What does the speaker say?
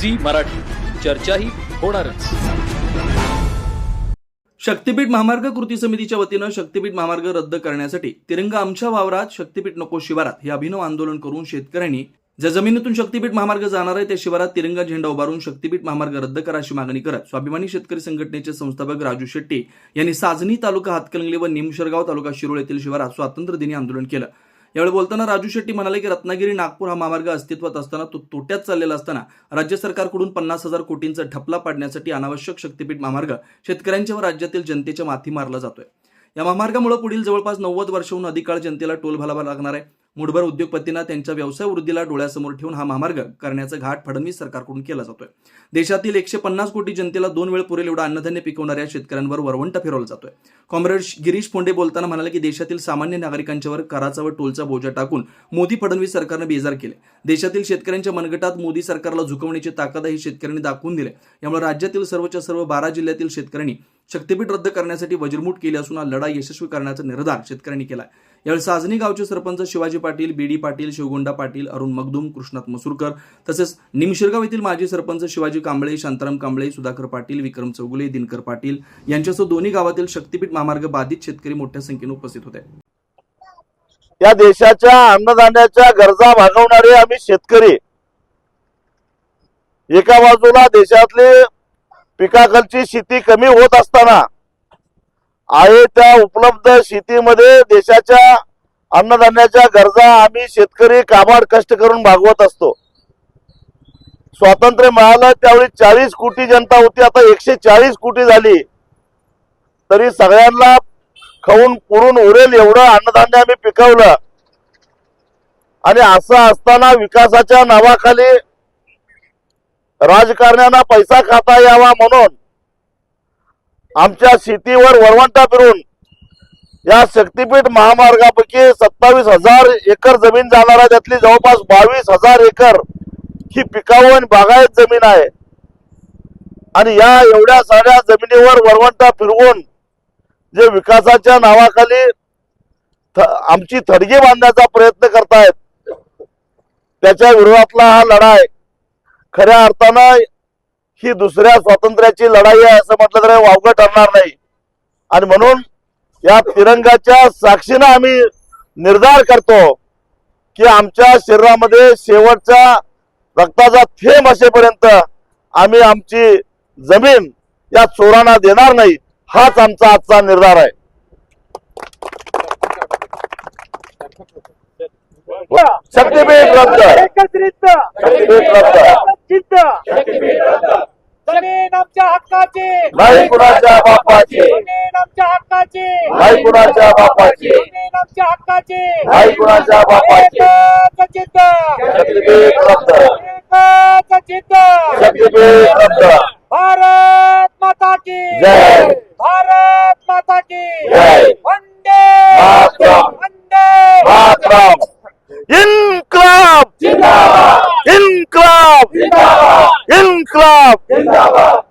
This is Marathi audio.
झी मराठी. चर्चाही होणारच. शक्तीपीठ महामार्ग कृती समितीच्या वतीनं शक्तीपीठ महामार्ग रद्द करण्यासाठी तिरंगा आमच्या वावरात शक्तीपीठ नको शिवारात हे अभिनव आंदोलन करून शेतकऱ्यांनी ज्या जमिनीतून शक्तीपीठ महामार्ग जाणार आहे त्या शिवारात तिरंगा झेंडा उभारून शक्तीपीठ महामार्ग रद्द करा अशी मागणी करत स्वाभिमानी शेतकरी संघटनेचे संस्थापक राजू शेट्टी यांनी साजनी तालुका हातकलंगले व निमशरगाव तालुका शिरोळ येथील शिवारात स्वातंत्र्य दिनी आंदोलन केलं. यावेळी बोलताना राजू शेट्टी म्हणाले की रत्नागिरी नागपूर हा महामार्ग अस्तित्वात असताना तो तोट्यात चाललेला असताना राज्य सरकारकडून पन्नास हजार कोटींचा ठपला पाडण्यासाठी अनावश्यक शक्तीपीठ महामार्ग शेतकऱ्यांच्या व राज्यातील जनतेच्या माथी मारला जातोय. या महामार्गामुळे पुढील जवळपास नव्वद वर्षाहून अधिक काळ जनतेला टोल भरावा लागणार आहे. मुठभर उद्योगपतींना त्यांच्या व्यवसाय वृद्धीला डोळ्यासमोर ठेवून हा महामार्ग करण्याचा घाट फडणवीस सरकारकडून केला जातोय. देशातील एकशे पन्नास कोटी जनतेला दोन वेळ पुरेल एवढा अन्नधान्य पिकवणाऱ्या शेतकऱ्यांवर वरवंट फिरवला जातोय. कॉम्रेड गिरीश फोंडे बोलताना म्हणाले की देशातील सामान्य नागरिकांच्यावर कराचा व टोलचा बोजा टाकून मोदी फडणवीस सरकारनं बेजार केले. देशातील शेतकऱ्यांच्या मनगटात मोदी सरकारला झुकवण्याची ताकदही शेतकऱ्यांनी दाखवून दिले. यामुळे राज्यातील सर्वच्या सर्व बारा जिल्ह्यातील शेतकऱ्यांनी शक्तीपीठ रद्द करण्यासाठी वज्रमूठ केली असून हा लढा यशस्वी करण्याचा निर्धार शेतकऱ्यांनी केला यावेळी साजनी गावचे सरपंच शिवाजी पाटील बीडी पाटील शिवगोंडा पाटील अरुण मगदुम कृष्णात मसूरकर तसेच निमशिरगाव येथील माजी सरपंच शिवाजी कांबळे शांताराम कांबळे सुधाकर पाटील विक्रम चौगुले दिनकर पाटील यांच्यासह दोन्ही गावातील शक्तीपीठ महामार्ग बाधित शेतकरी मोठ्या संख्येने उपस्थित होते. या देशाच्या अन्नधान्याच्या गरजा भागवणारे आम्ही शेतकरी. एका बाजूला देशातले पिकाखालची शेती कमी होत असताना आहे त्या उपलब्ध शेतीमध्ये देशाच्या अन्नधान्याच्या गरजा आम्ही शेतकरी काबाड कष्ट करून भागवत असतो. स्वातंत्र्य मिळालं त्यावेळी चाळीस कोटी जनता होती आता एकशे चाळीस कोटी झाली. तरी सगळ्यांना खाऊन पुरून उरेल एवढं अन्नधान्य आम्ही पिकवलं. आणि असं असताना विकासाच्या नावाखाली राजकारण्यांना पैसा खाता यावा म्हणून आमच्या शेतीवर वरवंटा फिरून या शक्तीपीठ महामार्गापैकी सत्तावीस हजार एकर जमीन जाणार आहे त्यातली जवळपास बावीस हजार एकर ही पिकावून बागायत जमीन आहे. आणि या एवढ्या साऱ्या जमिनीवर वरवंटा फिरवून जे विकासाच्या नावाखाली आमची थडगी बांधण्याचा प्रयत्न करतायत त्याच्या विरोधातला हा लढा आहे. खऱ्या अर्थानं ही दुसऱ्या स्वातंत्र्याची लढाई आहे असं म्हटलं तर वावगं ठरणार नाही. आणि म्हणून या तिरंगाच्या साक्षीनं आम्ही निर्धार करतो की आमच्या शरीरामध्ये शेवटचा रक्ताचा थेंब असेपर्यंत आम्ही आमची जमीन या चोरांना देणार नाही हाच आमचा आजचा निर्धार आहे. शक्तीपीठ रद्द. एकत्रित शक्तीपीठ रद्द चित्त जमीन आमच्या हक्काची नाही कुणाच्या बापाची. जमीन आमच्या हक्काची. नाही कुणाच्या बापाची. जमीन आमच्या हक्काची. नाही कुणाच्या बापाची. एकच चित्त शक्तीपीठ रद्द एकच चित्त शक्तीपीठ रद्द भारत माता की. जय. भारत माता की. जय. वंदे. मातरम. वंदे. मातरम. इन्क्लाब. इन्क्लाब. इन्क्लाब.